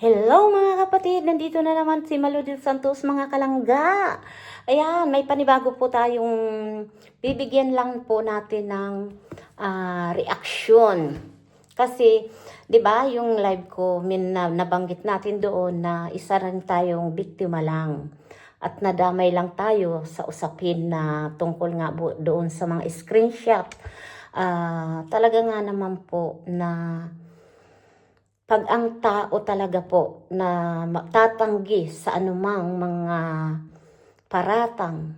Hello mga kapatid, nandito na naman si Maludil Santos mga kalangga. Ayan, may panibago po tayong bibigyan lang po natin ng ah, reaksyon. Kasi, 'di ba, yung live ko, min na, nabanggit natin doon na isa rin tayong biktima lang. At nadamay lang tayo sa usapin na tungkol nga doon sa mga screenshot. Ah, talaga nga naman po na pag ang tao talaga po na tatanggi sa anumang mga paratang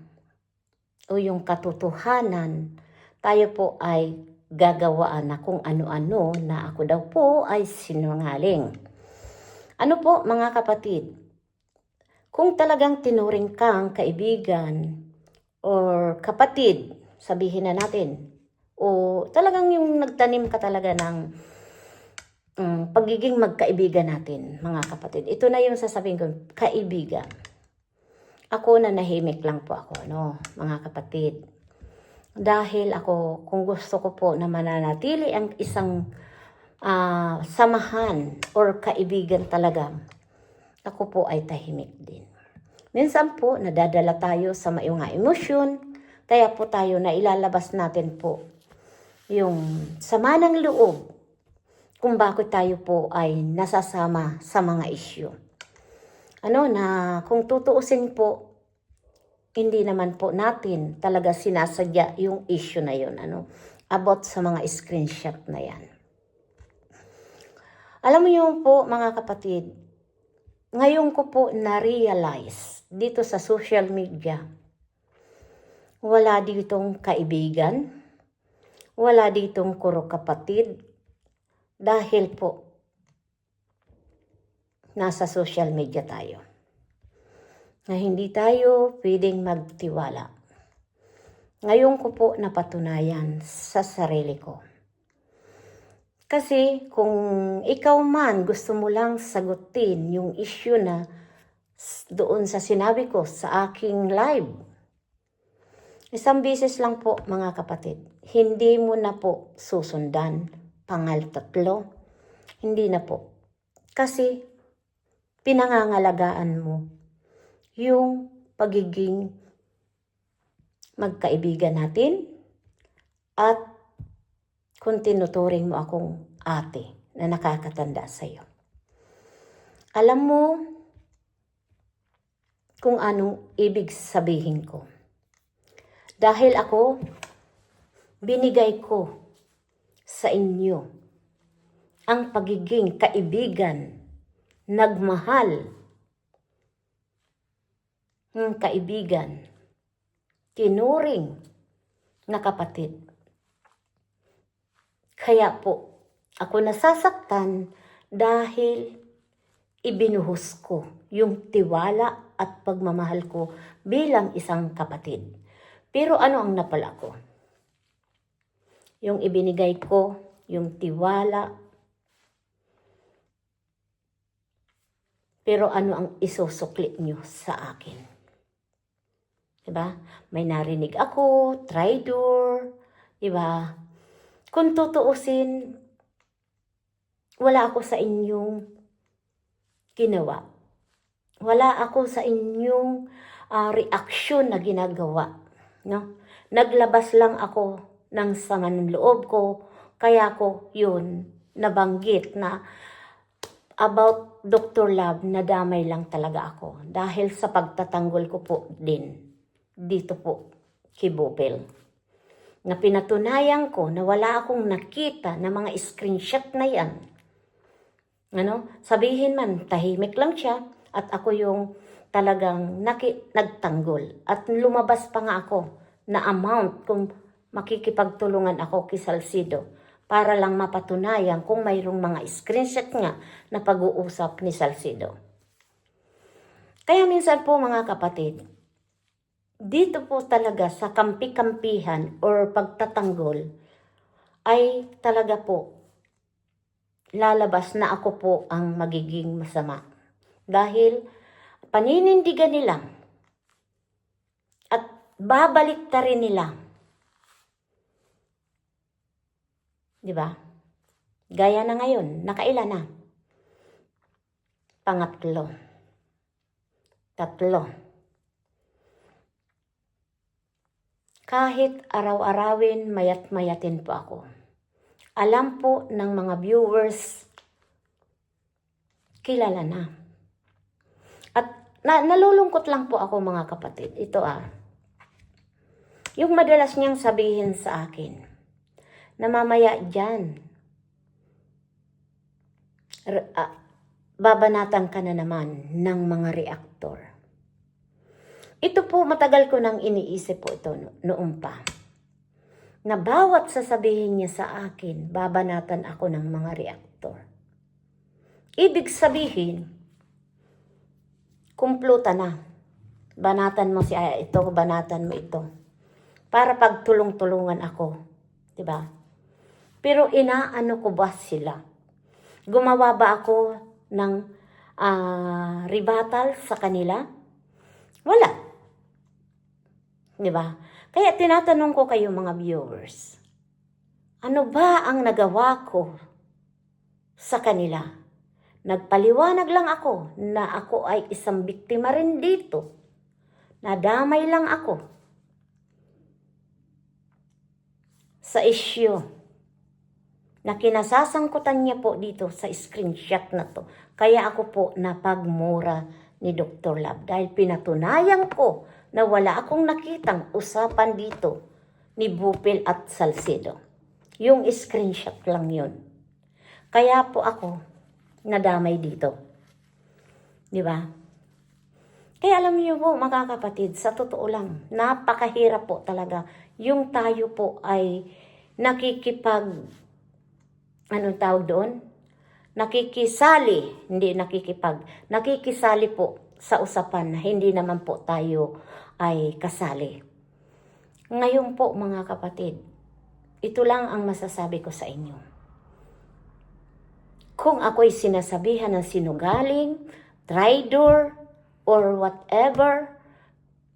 o yung katotohanan, tayo po ay gagawaan na kung ano-ano na ako daw po ay sinungaling. Ano po mga kapatid? Kung talagang tinuring kang kaibigan or kapatid, sabihin na natin, o talagang yung nagtanim ka talaga ng mm, pagiging magkaibigan natin, mga kapatid. Ito na yung sasabihin ko, kaibigan. Ako na nahimik lang po ako, no, mga kapatid. Dahil ako, kung gusto ko po na mananatili ang isang ah, samahan or kaibigan talaga, ako po ay tahimik din. Minsan po, nadadala tayo sa nga emosyon, kaya po tayo na ilalabas natin po yung sama ng loob kung bakit tayo po ay nasasama sa mga isyu. Ano na kung tutuusin po, hindi naman po natin talaga sinasadya yung issue na yun, ano, about sa mga screenshot na yan. Alam mo yung po, mga kapatid, ngayon ko po na-realize dito sa social media, wala ditong kaibigan, wala ditong kuro kapatid, dahil po, nasa social media tayo. Na hindi tayo pwedeng magtiwala. Ngayon ko po napatunayan sa sarili ko. Kasi kung ikaw man gusto mo lang sagutin yung issue na doon sa sinabi ko sa aking live, isang beses lang po mga kapatid, hindi mo na po susundan pangal tatlo, hindi na po. Kasi pinangangalagaan mo yung pagiging magkaibigan natin at kung tinuturing mo akong ate na nakakatanda sa iyo. Alam mo kung anong ibig sabihin ko. Dahil ako, binigay ko sa inyo ang pagiging kaibigan, nagmahal ng kaibigan, tinuring na kapatid. Kaya po, ako nasasaktan dahil ibinuhos ko yung tiwala at pagmamahal ko bilang isang kapatid. Pero ano ang napala ko? Yung ibinigay ko, yung tiwala. Pero ano ang isusukli nyo sa akin? Diba? May narinig ako, traitor, diba? Kung tutuusin, wala ako sa inyong ginawa. Wala ako sa inyong ah, reaksyon na ginagawa. No? Naglabas lang ako ng sama ng loob ko, kaya ko yun nabanggit na about Dr. Love, nadamay lang talaga ako dahil sa pagtatanggol ko po din dito po kay Bopel na pinatunayan ko na wala akong nakita na mga screenshot na yan. Ano? Sabihin man, tahimik lang siya at ako yung talagang naki, nagtanggol. At lumabas pa nga ako na amount kung makikipagtulungan ako kay Salcido para lang mapatunayan kung mayroong mga screenshot nga na pag-uusap ni Salcido. Kaya minsan po mga kapatid, dito po talaga sa kampi-kampihan or pagtatanggol ay talaga po lalabas na ako po ang magiging masama. Dahil paninindigan nila at babalik ta rin nila. Di ba? Gaya na ngayon, nakailan na. Pangatlo. Tatlo. Kahit araw-arawin, mayat-mayatin po ako. Alam po ng mga viewers, kilala na. At na, nalulungkot lang po ako mga kapatid. Ito ah. Yung madalas niyang sabihin sa akin, na mamaya dyan, r- ah, babanatan ka na naman ng mga reaktor. Ito po, matagal ko nang iniisip po ito no- noon pa. Na bawat sasabihin niya sa akin, babanatan ako ng mga reaktor. Ibig sabihin, kumpluta na. Banatan mo si Aya ito, banatan mo ito. Para pagtulong-tulungan ako. 'Di ba? Pero inaano ko ba sila? Gumawa ba ako ng ah, rebuttal sa kanila? Wala. 'Di ba? Kaya tinatanong ko kayo mga viewers. Ano ba ang nagawa ko sa kanila? Nagpaliwanag lang ako na ako ay isang biktima rin dito. Nadamay lang ako sa isyu na kinasasangkutan niya po dito sa screenshot na to. Kaya ako po napagmura ni Dr. Lab dahil pinatunayan ko na wala akong nakitang usapan dito ni Bupil at Salcedo. Yung screenshot lang yun. Kaya po ako nadamay dito. Di ba? Kaya alam niyo po, mga kapatid, sa totoo lang, napakahirap po talaga yung tayo po ay nakikipag, anong tawag doon? Nakikisali, hindi nakikipag, nakikisali po sa usapan na hindi naman po tayo ay kasali. Ngayon po, mga kapatid, ito lang ang masasabi ko sa inyo. Kung ako'y sinasabihan ng sinugaling, traitor, or whatever,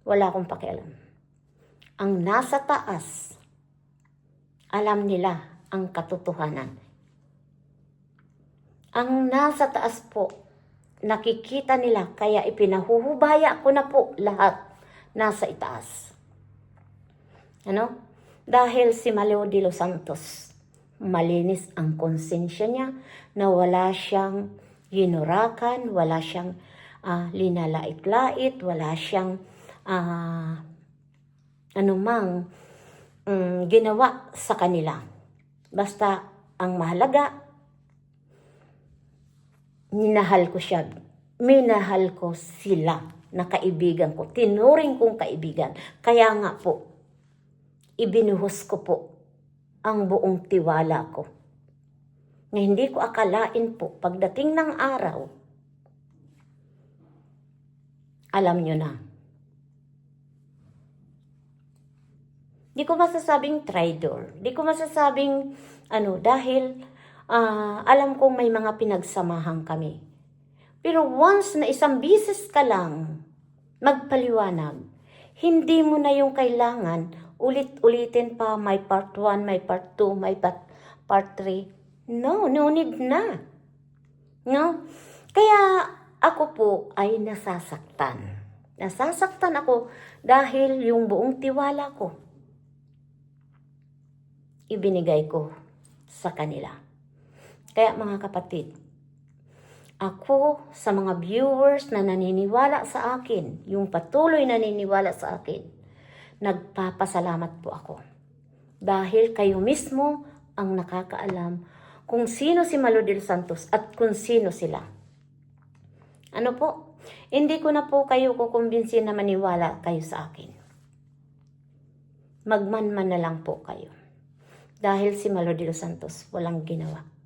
wala akong pakialam. Ang nasa taas, alam nila ang katotohanan. Ang nasa taas po, nakikita nila, kaya ipinahuhubaya ko na po lahat nasa itaas. Ano? Dahil si Maleo de los Santos, malinis ang konsensya niya na wala siyang ginurakan, wala siyang ah, linalait-lait, wala siyang ah, anumang mm, ginawa sa kanila. Basta ang mahalaga, minahal ko siya. Minahal ko sila na kaibigan ko. Tinuring kong kaibigan. Kaya nga po, ibinuhos ko po ang buong tiwala ko. Na hindi ko akalain po, pagdating ng araw, alam nyo na. Di ko masasabing traitor. Di ko masasabing ano, dahil ah, alam kong may mga pinagsamahan kami. Pero once na isang bisis ka lang magpaliwanag, hindi mo na yung kailangan ulit-ulitin pa may part 1, may part 2, may part, part 3. No, no need na. No? Kaya ako po ay nasasaktan. Nasasaktan ako dahil yung buong tiwala ko ibinigay ko sa kanila. Kaya mga kapatid, ako sa mga viewers na naniniwala sa akin, yung patuloy naniniwala sa akin, nagpapasalamat po ako. Dahil kayo mismo ang nakakaalam kung sino si Malodil Santos at kung sino sila. Ano po? Hindi ko na po kayo kukumbinsin na maniwala kayo sa akin. Magmanman na lang po kayo. Dahil si Malodil Santos walang ginawa.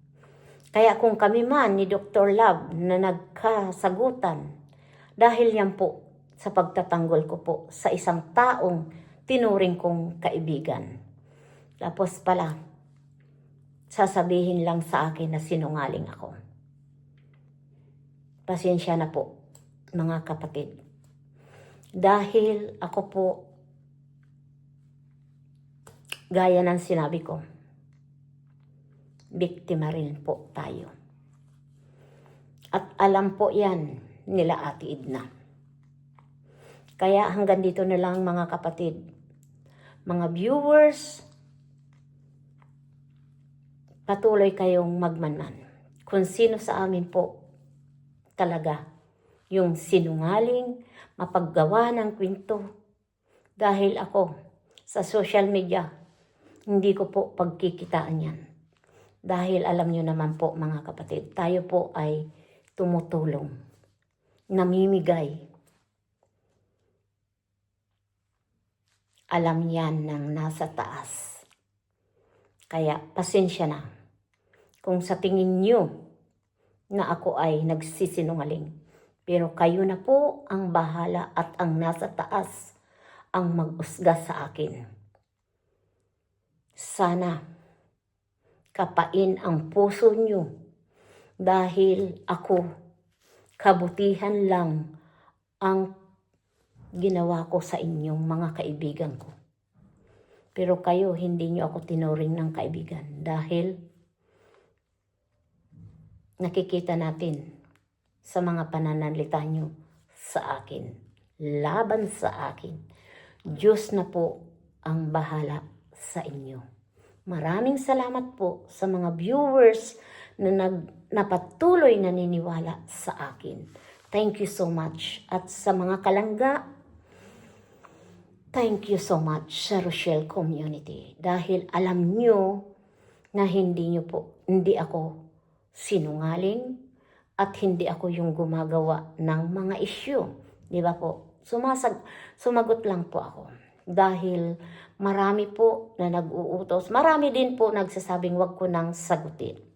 Kaya kung kami man ni Dr. Love na nagkasagutan, dahil yan po sa pagtatanggol ko po sa isang taong tinuring kong kaibigan. Tapos pala, sasabihin lang sa akin na sinungaling ako. Pasensya na po, mga kapatid. Dahil ako po, gaya ng sinabi ko, biktima rin po tayo. At alam po yan nila Ate Edna. Kaya hanggang dito na lang mga kapatid. Mga viewers, patuloy kayong magmanan. Kung sino sa amin po talaga yung sinungaling, mapaggawa ng kwento. Dahil ako, sa social media, hindi ko po pagkikitaan yan. Dahil alam nyo naman po mga kapatid, tayo po ay tumutulong, namimigay. Alam yan ng nasa taas. Kaya pasensya na kung sa tingin nyo na ako ay nagsisinungaling. Pero kayo na po ang bahala at ang nasa taas ang mag-usga sa akin. Sana kapain ang puso nyo dahil ako kabutihan lang ang ginawa ko sa inyong mga kaibigan ko. Pero kayo, hindi nyo ako tinuring ng kaibigan dahil nakikita natin sa mga pananalita nyo sa akin, laban sa akin. Diyos na po ang bahala sa inyo. Maraming salamat po sa mga viewers na nag, napatuloy naniniwala sa akin. Thank you so much. At sa mga kalangga, thank you so much sa Rochelle Community. Dahil alam nyo na hindi nyo po, hindi ako sinungaling at hindi ako yung gumagawa ng mga issue. Di ba po? Sumasag, sumagot lang po ako. Dahil marami po na nag-uutos. Marami din po nagsasabing wag ko nang sagutin.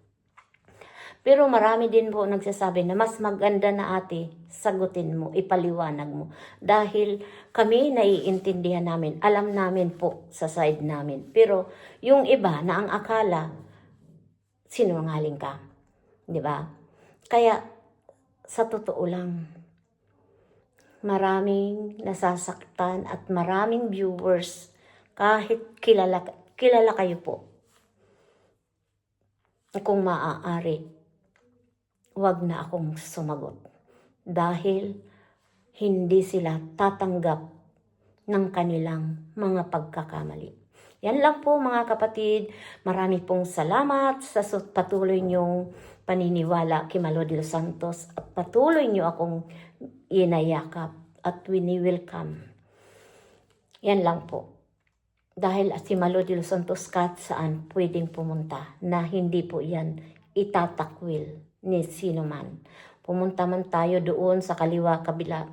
Pero marami din po nagsasabi na mas maganda na ate, sagutin mo, ipaliwanag mo. Dahil kami naiintindihan namin, alam namin po sa side namin. Pero yung iba na ang akala, sinungaling ka. Di ba? Kaya sa totoo lang, maraming nasasaktan at maraming viewers kahit kilala, kilala kayo po. Kung maaari, wag na akong sumagot. Dahil hindi sila tatanggap ng kanilang mga pagkakamali. Yan lang po mga kapatid. Marami pong salamat sa patuloy niyong paniniwala kay Malo de los Santos at patuloy niyo akong inayakap at wini-welcome. Yan lang po. Dahil si Malo de los Santos kahit saan pwedeng pumunta na hindi po yan itatakwil ni sino man. Pumunta man tayo doon sa kaliwa kabila.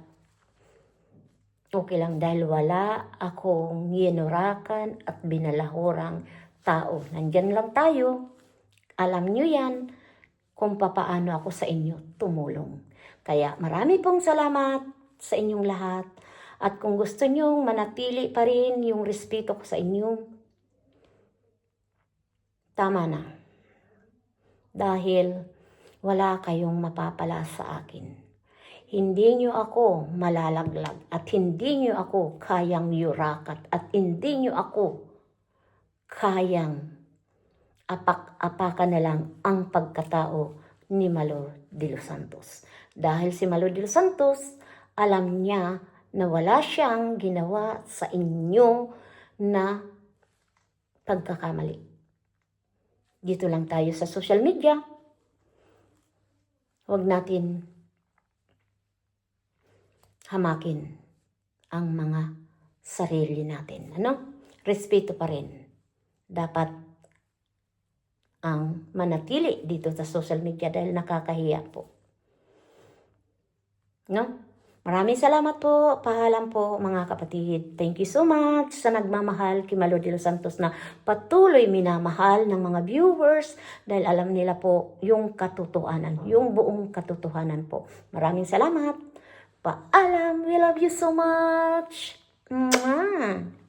Okay lang dahil wala akong yinurakan at binalahurang tao. Nandyan lang tayo. Alam nyo yan kung papaano ako sa inyo tumulong. Kaya marami pong salamat sa inyong lahat. At kung gusto nyo manatili pa rin yung respeto ko sa inyo, tama na. Dahil wala kayong mapapala sa akin. Hindi nyo ako malalaglag at hindi nyo ako kayang yurakat at hindi nyo ako kayang apak-apakan na lang ang pagkatao ni Malo de los Santos. Dahil si Malo de los Santos, alam niya na wala siyang ginawa sa inyo na pagkakamali. Dito lang tayo sa social media. Huwag natin hamakin ang mga sarili natin. Ano? Respeto pa rin. Dapat ang manatili dito sa social media dahil nakakahiya po. No? Maraming salamat po. Paalam po mga kapatid. Thank you so much sa nagmamahal kay Malo de los Santos na patuloy minamahal ng mga viewers dahil alam nila po yung katotohanan, yung buong katotohanan po. Maraming salamat. Paalam. We love you so much. Mwah!